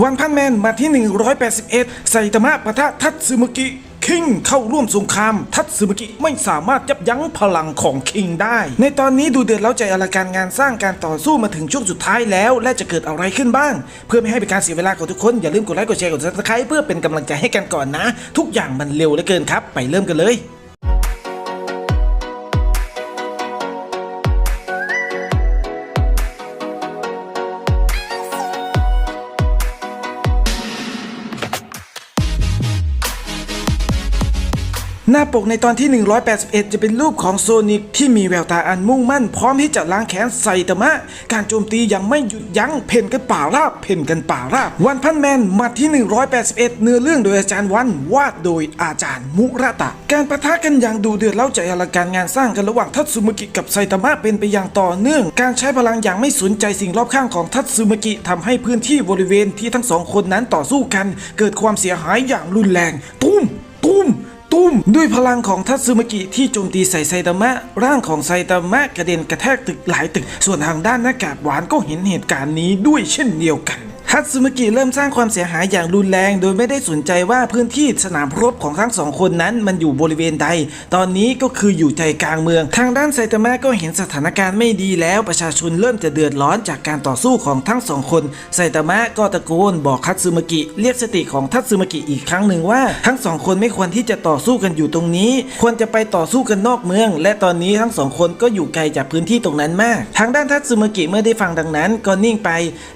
วันพันแมนมาที่ 181 ไซตามะปะทะทัตสึมุกิ คิงเข้าร่วมสงคราม ทัตสึมุกิไม่สามารถยับยั้งพลังของคิงได้ ในตอนนี้ดูเดือดเล้าใจอลังการงานสร้างการต่อสู้มาถึงช่วงสุดท้ายแล้ว และจะเกิดอะไรขึ้นบ้าง เพื่อไม่ให้เป็นการเสียเวลาของทุกคน อย่าลืมกดไลค์กดแชร์กดซับสไครต์เพื่อเป็นกำลังใจให้กันก่อนนะ ทุกอย่างมันเร็วเหลือเกินครับ ไปเริ่มกันเลย หน้าปกในตอนที่ 181 จะเป็นรูปของโซนิกที่มีแววตาอันมุ่งมั่น พร้อมที่จะล้างแค้นไซตามะ การโจมตียังไม่หยุดยั้ง เพ่นกันป่าราบ เพ่นกันป่าราบ วันพันแมนมาที่ 181 เนื้อเรื่องโดยอาจารย์วันวาดโดยอาจารย์มุระตะ การประทะกันอย่างดูเดือดเล่าใจอลังการงานสร้างกันระหว่างทัตสึมุกิกับไซตามะเป็นไปอย่างต่อเนื่อง การใช้พลังอย่างไม่สนใจสิ่งรอบข้างของทัตสึมุกิทำให้พื้นที่บริเวณที่ทั้งสองคนนั้นต่อสู้กัน เกิดความเสียหายอย่างรุนแรงตุ้ม ตุ้ม ด้วยพลังของทัตสึมากิที่โจมตีใส่ไซตามะ ร่างของไซตามะกระเด็นกระแทกตึกหลายตึก ส่วนทางด้านหน้ากากหวานก็เห็นเหตุการณ์นี้ด้วยเช่นเดียวกัน ทัตสึมากิเริ่มสร้างความเสียหายอย่างรุนแรง โดยไม่ได้สนใจว่าพื้นที่สนามรบของทั้งสองคนนั้นมันอยู่บริเวณใด ตอนนี้ก็คืออยู่ใจกลางเมือง ทางด้านไซตามะก็เห็นสถานการณ์ไม่ดีแล้วประชาชนเริ่มจะเดือดร้อนจากการต่อสู้ของทั้งสองคนไซตามะก็ตะโกนบอกทัตสึมากิเรียกสติของทัตสึมากิอีกครั้งหนึ่งว่า ทั้งสองคนไม่ควรที่จะต่อสู้กันอยู่ตรงนี้ ควรจะไปต่อสู้กันนอกเมือง และตอนนี้ทั้งสองคนก็อยู่ไกลจากพื้นที่ตรงนั้นมาก ทางด้านทัตสึมากิเมื่อได้ฟังดังนั้นก็นิ่งไป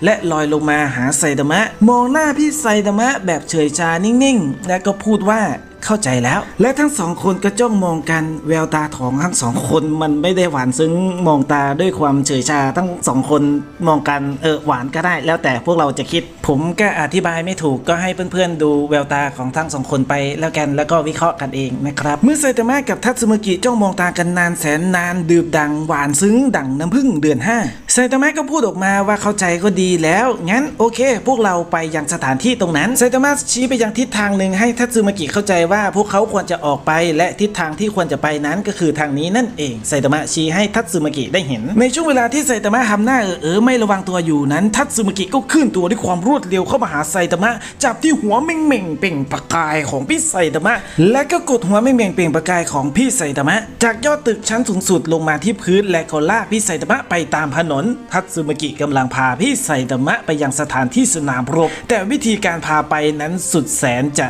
และลอยลงมาหาไซตามะ มองหน้าพี่ไซตามะแบบเฉยชานิ่งๆ และก็พูดว่า เข้าใจแล้ว และทั้งสองคนก็จ้องมองกันแววตาของทั้งสองคนมันไม่ได้หวานซึ้งมองตาด้วยความเฉยชาทั้งสองคนมองกันเออหวานก็ได้ แล้วแต่พวกเราจะคิด ผมก็อธิบายไม่ถูกก็ให้เพื่อนๆดูแววตาของทั้งสองคนไปแล้วกันแล้วก็วิเคราะห์กันเองนะครับเมื่อไซตามะกับทัตสึมากิจ้องมองตากันนานแสนนานดื่มดังหวานซึ้งดังน้ำผึ้งเดือนห้าไซตามะก็พูดออกมาว่าเข้าใจก็ดีแล้ว งั้นโอเค พวกเราไปยังสถานที่ตรงนั้นไซตามะชี้ไปยังทิศทางหนึ่งให้ทัตสึมากิเข้าใจว่าพวกเขาควรจะออกไป และทิศทางที่ควรจะไปนั้นก็คือทางนี้นั่นเองไซตามะชี้ให้ทัตสึมากิได้เห็น ในช่วงเวลาที่ไซตามะทำหน้าเออเออไม่ระวังตัวอยู่นั้น ทัตสึมากิก็ขึ้นตัวด้วยความรวดเร็วเข้ามาหาไซตามะ จับที่หัวเม่งเม่งเปล่งประกายของพี่ไซตามะ และก็กดหัวเม่งเม่งเปล่งประกายของพี่ไซตามะ จากยอดตึกชั้นสูงสุดลงมาที่พื้นและก็ลากพี่ไซตามะไปตามถนน ทัตสึมากิกำลังพาพี่ไซตามะไปยังสถานที่สนามรบแต่วิธีการพาไปนั้นสุดแสนจะ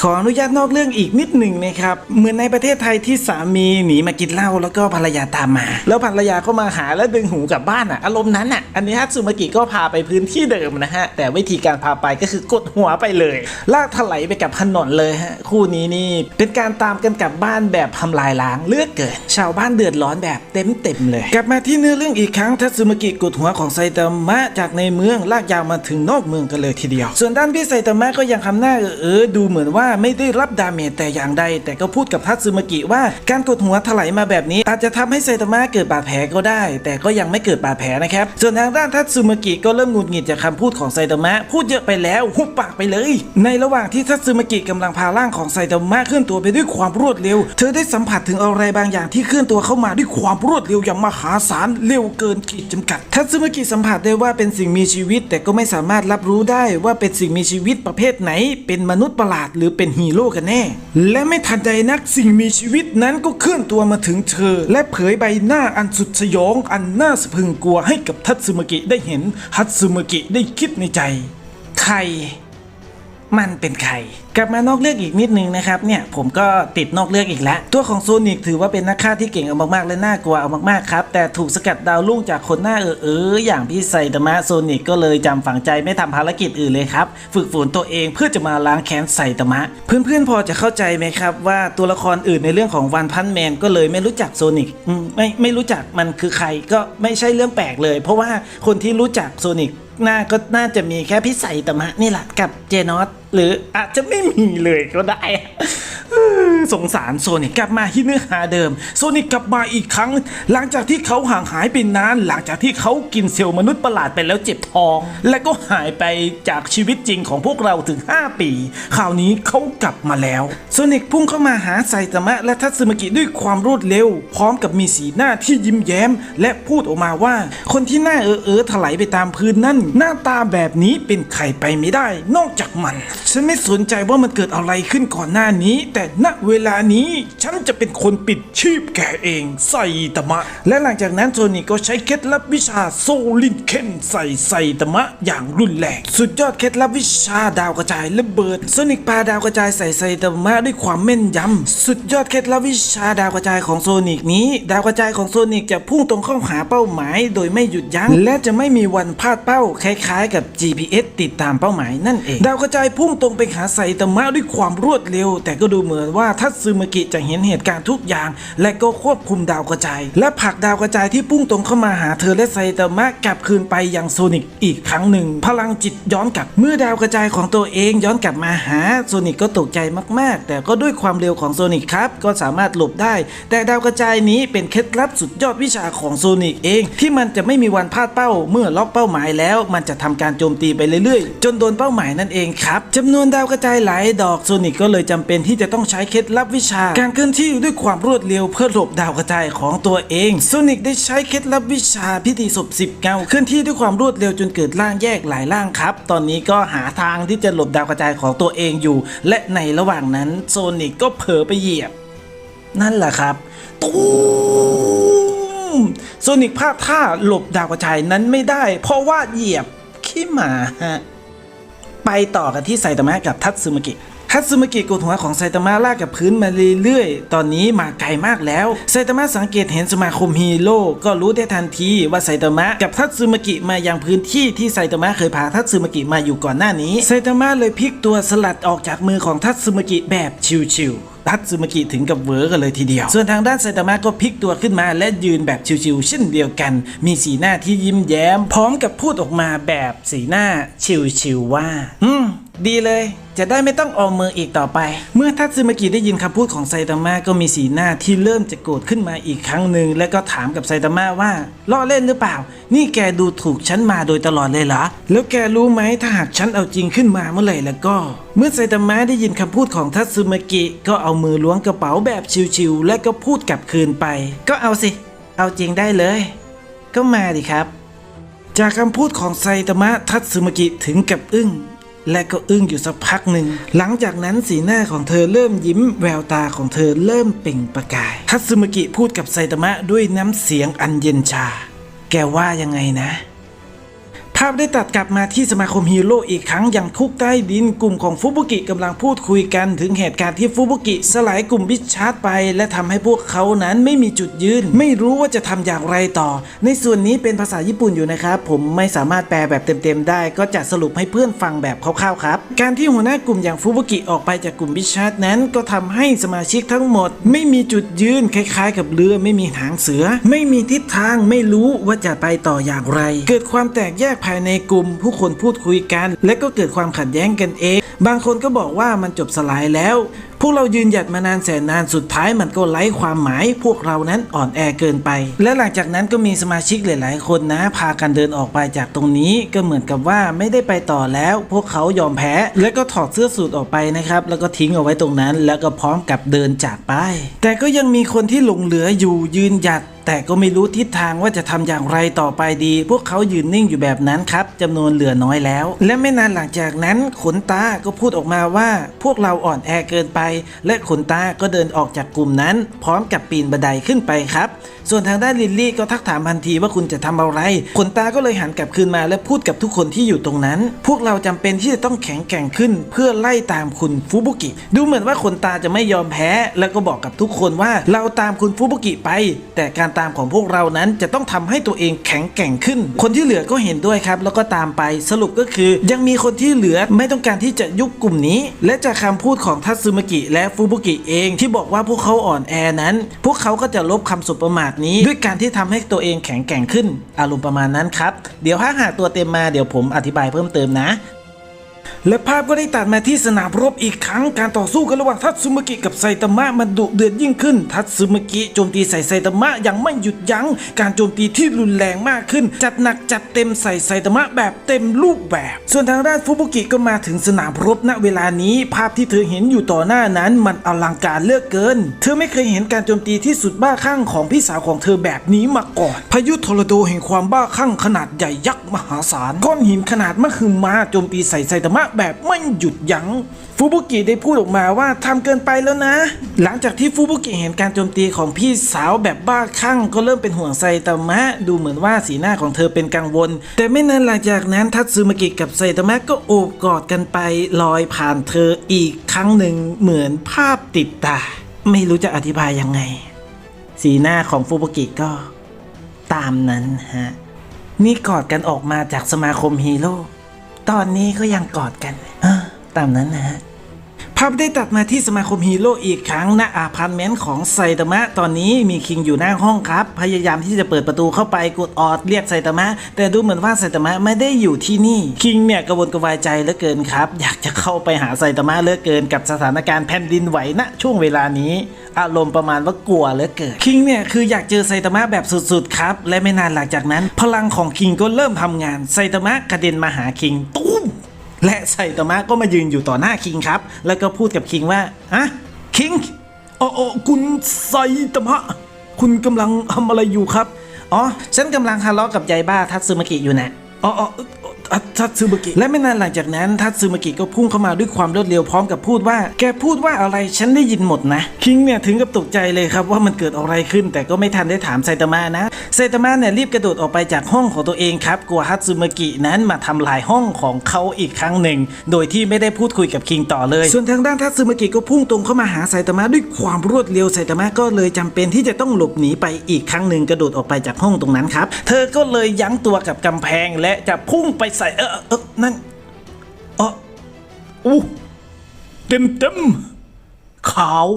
ขออนุญาตนอกเรื่องอีกนิดหนึ่งนะครับเหมือนในประเทศไทยที่สามีหนีมากินเหล้าแล้วก็ภรรยาตามมา แล้วภรรยาก็มาหาแล้วดึงหูกลับบ้านอะอารมณ์นั้นอะอันนี้ทัตสึมากิก็พาไปพื้นที่เดิมนะฮะแต่วิธีการพาไปก็คือกดหัวไปเลยลากถลายไปกับถนนเลยฮะคู่นี้นี่เป็นการตามกันกลับบ้านแบบทำลายล้างเลือกเกินชาวบ้านเดือดร้อนแบบเต็มเต็มเลย กลับมาที่เนื้อเรื่องอีกครั้งทัตสึมากิกดหัวของไซตามะจากในเมืองลากยาวมาถึงนอกเมืองกันเลยทีเดียว ส่วนด้านพี่ไซตามะก็ยังทำหน้าเออเออดูเหมือนว่าไม่ได้รับดาเมจแต่อย่างใด แต่ก็พูดกับทัตสึมากิว่าการกดหัวถลายมาแบบนี้ อาจจะทำให้ไซตามะเกิดบาดแผลก็ได้ แต่ก็ยังไม่เกิดบาดแผลนะครับ ส่วนทางด้านทัตสึมากิก็เริ่มงุดหงิดจากคำพูดของไซตามะพูดเยอะไปแล้วหุบปากไปเลย ในระหว่างที่ทัตสึมากิกำลังพาร่างของไซตามะเคลื่อนตัวไปด้วยความรวดเร็ว เธอได้สัมผัสถึงอะไรบางอย่างที่เคลื่อนตัวเข้ามาด้วยความรวดเร็วอย่างมหาศาลเร็วเกินขีดจำกัด ทัตสึมากิสัมผัสได้ว่าเป็นสิ่งมีชีวิต แต่ก็ไม่สามารถรับรู้ได้ว่าเป็นสิ่งมีชีวิตประเภทไหน เป็นมนุษย์ประหลาดหรือเป็นฮีโร่กันแน่ และไม่ทันใดนักสิ่งมีชีวิตนั้นก็เคลื่อนตัวมาถึงเธอ และเผยใบหน้าอันสุดสยองอันน่าสะพึงกลัวให้กับทัตสึมกิได้เห็นทัตสึมกิได้คิดในใจ ใคร มันเป็นใคร กลับมานอกเรื่องอีกนิดนึงนะครับเนี่ยผมก็ติดนอกเรื่องอีกแล้ว ตัวของโซนิกถือว่าเป็นนักฆ่าที่เก่งเอามากๆและน่ากลัวเอามากๆครับ แต่ถูกสกัดดาวรุ่งจากคนหน้าเออเอออย่างพี่ไซตามะโซนิกก็เลยจำฝังใจไม่ทำภารกิจอื่นเลยครับ ฝึกฝนตัวเองเพื่อจะมาล้างแค้นไซตามะ เพื่อนๆพอจะเข้าใจไหมครับ ว่าตัวละครอื่นในเรื่องของวันพันแมนก็เลยไม่รู้จักโซนิกไม่ไม่รู้จักมันคือใครก็ไม่ใช่เรื่องแปลกเลย เพราะว่าคนที่รู้จักโซนิก น่าก็น่าจะมีแค่พิสัยตมะนี่แหละกับเจนอสหรืออาจจะไม่มีเลยก็ได้สงสารโซนิกกลับมาที่เนื้อหาเดิม โซนิกกลับมาอีกครั้ง หลังจากที่เขาห่างหายไปนาน หลังจากที่เขากินเซลล์มนุษย์ประหลาดไปแล้วเจ็บท้อง และก็หายไปจากชีวิตจริงของพวกเราถึง 5 ปี คราวนี้เขากลับมาแล้ว โซนิกพุ่งเข้ามาหาไซตามะและทัตสึมากิด้วยความรวดเร็ว พร้อมกับมีสีหน้าที่ยิ้มแย้ม และพูดออกมาว่า คนที่หน้าเออเออถลายไปตามพื้นนั่น หน้าตาแบบนี้เป็นใครไปไม่ได้ นอกจากมัน ฉันไม่สนใจว่ามันเกิดอะไรขึ้นก่อนหน้านี้ แต่ณเวลานี้ฉันจะเป็นคนปิดชีพแกเองไซตมะ และหลังจากนั้นโซนิกก็ใช้เคล็ดลับวิชาโซลินเคนใส่ไซตมะอย่างรุนแรง สุดยอดเคล็ดลับวิชาดาวกระจายระเบิดโซนิกปาดาวกระจายใส่ไซตมะด้วยความแม่นยำสุดยอดเคล็ดลับวิชาดาวกระจายของโซนิกนี้ ดาวกระจายของโซนิกจะพุ่งตรงเข้าหาเป้าหมาย โดยไม่หยุดยัง้งและจะไม่มีวันพลาดเป้าคล้ายๆ กับ GPS ติดตามเป้าหมายนั่นเอง ดาวกระจายพุ่งตรงไปหาไซตมะด้วยความรวดเร็ว แต่ก็ดูเหมือนว่าทัตซึมกิจะเห็นเหตุการณ์ทุกอย่าง และก็ควบคุมดาวกระจาย และผลักดาวกระจายที่พุ่งตรงเข้ามาหาเธอและไซตามะกลับคืนไปยังโซนิกอีกครั้งหนึ่ง พลังจิตย้อนกลับเมื่อดาวกระจายของตัวเองย้อนกลับมาหาโซนิกก็ตกใจมากๆ แต่ก็ด้วยความเร็วของโซนิกครับก็สามารถหลบได้ แต่ดาวกระจายนี้เป็นเคล็ดลับสุดยอดวิชาของโซนิกเอง ที่มันจะไม่มีวันพลาดเป้า เมื่อล็อกเป้าหมายแล้ว มันจะทำการโจมตีไปเรื่อยๆ จนโดนเป้าหมายนั่นเองครับจำนวนดาวกระจายหลายดอกโซนิกก็เลยจำเป็นที่จะต้องใช้้เคล็ดลับวิชา การเคลื่อนที่ด้วยความรวดเร็วเพื่อหลบดาวกระจายของตัวเองโซนิกได้ใช้เคล็ดลับวิชาพิธีศพสิบเงาเคลื่อนที่ด้วยความรวดเร็วจนเกิดร่างแยกหลายร่างครับ ตอนนี้ก็หาทางที่จะหลบดาวกระจายของตัวเองอยู่ และในระหว่างนั้นโซนิกก็เผลอไปเหยียบ นั่นแหละครับตูมโซนิกพลาดท่าหลบดาวกระจายนั้นไม่ได้ เพราะว่าเหยียบขี้หมาฮะ ไปต่อกันที่ไซตามะกับทัตสึมากิ ทัตสึมากิกดหัวของไซตามะลากกับพื้นมาเรื่อยๆ ตอนนี้มาไกลมากแล้ว ไซตามะสังเกตเห็นสมาคมฮีโร่ก็รู้ได้ทันทีว่าไซตามะกับทัตสึมากิมายังพื้นที่ที่ไซตามะเคยพาทัตสึมากิมาอยู่ก่อนหน้านี้ ไซตามะเลยพลิกตัวสลัดออกจากมือของทัตสึมากิแบบชิวๆ ทัตสึมากิถึงกับเวอร์กันเลยทีเดียว ส่วนทางด้านไซตามะก็พลิกตัวขึ้นมาและยืนแบบชิวๆเช่นเดียวกัน มีสีหน้าที่ยิ้มแย้ม พร้อมกับพูดออกมาแบบสีหน้าชิวๆว่า อืมดีเลย จะได้ไม่ต้องออมมืออีกต่อไป เมื่อทัตสึมากิได้ยินคำพูดของไซตามะก็มีสีหน้าที่เริ่มจะโกรธขึ้นมาอีกครั้งหนึ่งและก็ถามกับไซตามะว่าล้อเล่นหรือเปล่า นี่แกดูถูกฉันมาโดยตลอดเลยเหรอ แล้วแกรู้ไหมถ้าหากฉันเอาจริงขึ้นมาเมื่อไหร่แล้วก็ เมื่อไซตามะได้ยินคำพูดของทัตสึมากิก็เอามือล้วงกระเป๋าแบบชิวๆและก็พูดกลับคืนไป ก็เอาสิ เอาจริงได้เลย ก็มาดิครับ จากคำพูดของไซตามะทัตสึมกิถึงกับอึ้งและก็อึ้งอยู่สักพักหนึ่ง หลังจากนั้นสีหน้าของเธอเริ่มยิ้มแววตาของเธอเริ่มเปล่งประกาย ทัตสึมกิพูดกับไซตามะด้วยน้ำเสียงอันเย็นชา แกว่ายังไงนะ ภาพได้ตัดกลับมาที่สมาคมฮีโร่อีกครั้งอย่างคุกใต้ดินกลุ่มของฟุบุกิกำลังพูดคุยกันถึงเหตุการณ์ที่ฟุบุกิสลายกลุ่มวิชชาร์ดไป และทำให้พวกเขานั้นไม่มีจุดยืน ไม่รู้ว่าจะทำอย่างไรต่อ ในส่วนนี้เป็นภาษาญี่ปุ่นอยู่นะครับ ผมไม่สามารถแปลแบบเต็มๆได้ ก็จะสรุปให้เพื่อนฟังแบบคร่าวๆครับ การที่หัวหน้ากลุ่มอย่างฟุบุกิออกไปจากกลุ่มวิชาร์ดนั้น ก็ทำให้สมาชิกทั้งหมด ไม่มีจุดยืนคล้าย ๆ กับเรือไม่มีหางเสือ ไม่มีทิศทางไม่รู้ว่าจะไปต่ออย่างไร เกิดความแตกแยกภายในกลุ่ม ผู้คนพูดคุยกัน และก็เกิดความขัดแย้งกันเอง บางคนก็บอกว่ามันจบสลายแล้ว วกเรายืนหยัดมานานแสนนานสุดท้ายมันก็ไร้ความหมาย พวกเรานั้นอ่อนแอเกินไป และหลังจากนั้นก็มีสมาชิกหลาย ๆ คนนะ พากันเดินออกไปจากตรงนี้ก็เหมือนกับว่าไม่ได้ไปต่อแล้ว พวกเขายอมแพ้ และก็ถอดเสื้อสูทออกไปนะครับ แล้วก็ทิ้งเอาไว้ตรงนั้น แล้วก็พร้อมกับเดินจากไป แต่ก็ยังมีคนที่หลงเหลืออยู่ยืนหยัดแต่ก็ไม่รู้ทิศทางว่าจะทำอย่างไรต่อไปดี พวกเขายืนนิ่งอยู่แบบนั้นครับจำนวนเหลือน้อยแล้ว และไม่นานหลังจากนั้นขนตาก็พูดออกมาว่า พวกเราอ่อนแอเกินไปและขนตาก็เดินออกจากกลุ่มนั้น พร้อมกับปีนบันไดขึ้นไปครับ ส่วนทางด้านลิลลี่ก็ทักถามทันทีว่าคุณจะทำอะไร ขนตาก็เลยหันกลับคืนมาและพูดกับทุกคนที่อยู่ตรงนั้น พวกเราจำเป็นที่จะต้องแข็งแกร่งขึ้น เพื่อไล่ตามคุณฟูบุกิ ดูเหมือนว่าขนตาจะไม่ยอมแพ้ แล้วก็บอกกับทุกคนว่าเราตามคุณฟูบุกิไป แต่การตามของพวกเรานั้นจะต้องทำให้ตัวเองแข็งแกร่งขึ้น คนที่เหลือก็เห็นด้วยครับ แล้วก็ตามไปสรุปก็คือ ยังมีคนที่เหลือไม่ต้องการที่จะยุบกลุ่มนี้ และจากคำพูดของทัตสึมกิ และฟูบุกิเองที่บอกว่าพวกเขาอ่อนแอนั้น พวกเขาก็จะลบคำสบประมาทนี้ด้วยการที่ทำให้ตัวเองแข็งแกร่งขึ้น อารมณ์ประมาณนั้นครับ เดี๋ยวถ้าหากตัวเต็มมาเดี๋ยวผมอธิบายเพิ่มเติมนะ และภาพก็ได้ตัดมาที่สนามรบอีกครั้งการต่อสู้กันระหว่างทัตสึมกิกับไซตามะมันดุเดือดยิ่งขึ้น ทัตสึมกิโจมตีใส่ไซตามะอย่างไม่หยุดยัง้ง การโจมตีที่รุนแรงมากขึ้น จัดหนักจัดเต็มใส่ไซตามะแบบเต็มรูปแบบ ส่วนทางด้านฟุบุกิก็มาถึงสนามรบณเวลานี้ ภาพที่เธอเห็นอยู่ต่อหน้านั้นมันอลังการเลือกเกิน เธอไม่เคยเห็นการโจมตีที่สุดบ้าคลั่งของพี่สาวของเธอแบบนี้มาก่อน พายุทอร์โดแห่งความบ้าคลั่งขนาดใหญ่ยักษ์มหาศาลก้อนหินขนาดมหึมาโจมตีใส่ไซตามะแบบไม่หยุดยัง้งฟูบุกิได้พูดออกมาว่าทำเกินไปแล้วนะ หลังจากที่ฟูบุกิเห็นการโจมตีของพี่สาวแบบบ้าคลั่งก็เริ่มเป็นห่วงไซตามะ ดูเหมือนว่าสีหน้าของเธอเป็นกังวล แต่ไม่นานหลังจากนั้นทัตสึมากิกับไซตามะก็โอบกอดกันไปลอยผ่านเธออีกครั้งหนึ่งเหมือนภาพติดตา ไม่รู้จะอธิบายยังไง สีหน้าของฟูบุกิก็ ตามนั้นฮะนี่กอดกันออกมาจากสมาคมฮีโร่ ตอนนี้ก็ยังกอดกันเออตามนั้นนะฮะ ภาพได้ตัดมาที่สมาคมฮีโร่อีกครั้งณอาพาร์ตเมนต์ของไซตามะตอนนี้มีคิงอยู่หน้าห้องครับ พยายามที่จะเปิดประตูเข้าไปกดออดเรียกไซตามะแต่ดูเหมือนว่าไซตามะไม่ได้อยู่ที่นี่คิงเนี่ยกระวนกระวายใจเหลือเกินครับ อยากจะเข้าไปหาไซตามะเหลือเกินกับสถานการณ์แผ่นดินไหวณช่วงเวลานี้ อารมณ์ประมาณว่ากลัวเหลือเกินคิงเนี่ยคืออยากเจอไซตามะแบบสุดๆครับและไม่นานหลังจากนั้น พลังของคิงก็เริ่มทำงานไซตามะกระเด็นมาหาคิงตุ้ม และไซตามะก็มายืนอยู่ต่อหน้าคิงครับ แล้วก็พูดกับคิงว่าอะคิงอ๋ออ๋อคุณไซตามะ คุณกำลังทำอะไรอยู่ครับ อ๋อ ฉันกำลังทะเลาะกับยายบ้าทัตสึมากิอยู่นะอ๋ออ๋อ ทัตสึมากิและไม่นานหลังจากนั้นทัตสึมากิก็พุ่งเข้ามาด้วยความรวดเร็วพร้อมกับพูดว่า แกพูดว่าอะไรฉันได้ยินหมดนะ คิงเนี่ยถึงกับตกใจเลยครับว่ามันเกิดอะไรขึ้น แต่ก็ไม่ทันได้ถามไซตามะนะไซตามะเนี่ยรีบกระโดดออกไปจากห้องของตัวเองครับกลัวฮัตสึมากินั้นมาทำลายห้องของเขาอีกครั้งหนึ่ง โดยที่ไม่ได้พูดคุยกับคิงต่อเลย ส่วนทางด้านทัตสึมากิก็พุ่งตรงเข้ามาหาไซตามะด้วยความรวดเร็วไซตามะก็เลยจำเป็นที่จะต้องหลบหนีไปอีกครั้งหนึ่งกระโดดออกไปจากห้องตรงนั้นครับเธอก็เลยยั้งตัวกับกำแพงและจะพุ่งไปใส่เออเออนั่นเอออู้เต็มเต็มขาว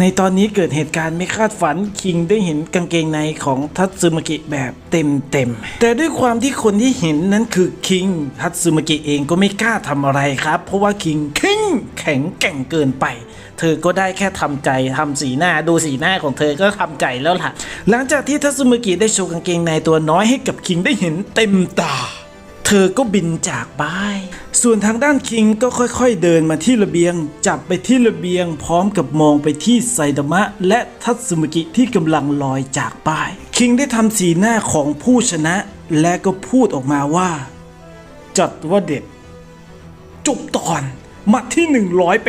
ในตอนนี้เกิดเหตุการณ์ไม่คาดฝันคิงได้เห็นกางเกงในของทัตสึมากิแบบเต็มเต็มแต่ด้วยความที่คนที่เห็นนั้นคือคิงทัตสึมากิเองก็ไม่กล้าทำอะไรครับ เพราะว่าคิงคิงแข็งแกร่งเกินไปเธอก็ได้แค่ทำใจทำสีหน้าดูสีหน้าของเธอก็ทำใจแล้วล่ะ หลังจากที่ทัตสึมากิได้โชว์กางเกงในตัวน้อยให้กับคิงได้เห็นเต็มตา เธอก็บินจากบ้ายส่วนทางด้านคิงก็ค่อยๆเดินมาที่ระเบียง จับไปที่ระเบียงพร้อมกับมองไปที่ไซดามะ และทัตสึมกิที่กำลังลอยจากบ้ายคิงได้ทำสีหน้าของผู้ชนะ และก็พูดออกมาว่า จัดว่าเด็ดจบตอนมาที่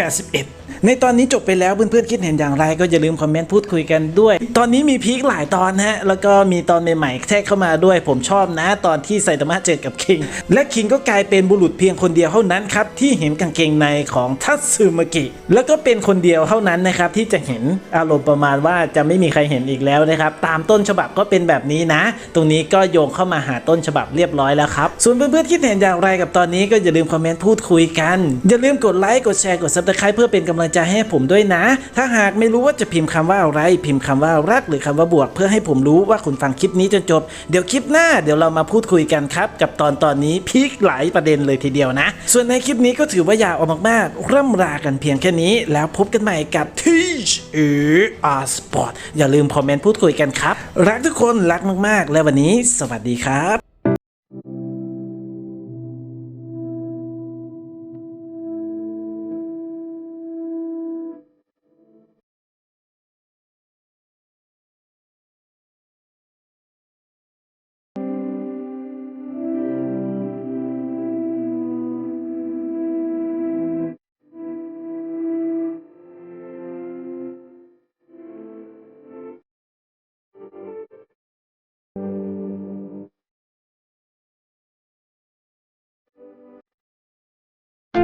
181 ในตอนนี้จบไปแล้วเพื่อนๆคิดเห็นอย่างไร ก็อย่าลืมคอมเมนต์พูดคุยกันด้วย ตอนนี้มีพีคหลายตอนฮะแล้วก็มีตอนใหม่ๆแทรกเข้ามาด้วย ผมชอบนะตอนที่ไซตามะเจอกับคิง และคิงก็กลายเป็นบุรุษเพียงคนเดียวเท่านั้นครับที่เห็นกางเกงในของทัตสึมากิแล้วก็เป็นคนเดียวเท่านั้นนะครับที่จะเห็นอารมณ์ประมาณว่าจะไม่มีใครเห็นอีกแล้วนะครับตามต้นฉบับก็เป็นแบบนี้นะ ตรงนี้ก็โยงเข้ามาหาต้นฉบับเรียบร้อยแล้วครับส่วนเพื่อนๆคิดเห็นอย่างไรกับตอนนี้ก็อย่าลืมคอมเมนต์พูดคุยกันอย่าลืมกดไลค์กดแชร์กด subscribe เพื่อเป็นกำลังใจให้ผมด้วยนะ ถ้าหากไม่รู้ว่าจะพิมพ์คำว่าอะไร พิมพ์คำว่ารักหรือคำว่าบวก เพื่อให้ผมรู้ว่าคุณฟังคลิปนี้จนจบ เดี๋ยวคลิปหน้าเดี๋ยวเรามาพูดคุยกันครับ กับตอนตอนนี้พีคหลายประเด็นเลยทีเดียวนะ ส่วนในคลิปนี้ก็ถือว่ายาวออกมากๆร่ำลากันเพียงแค่นี้ แล้วพบกันใหม่กับ Teach เออาร์สปอร์ตอย่าลืมคอมเมนต์พูดคุยกันครับ รักทุกคนรักมากๆ และวันนี้ สวัสดีครับ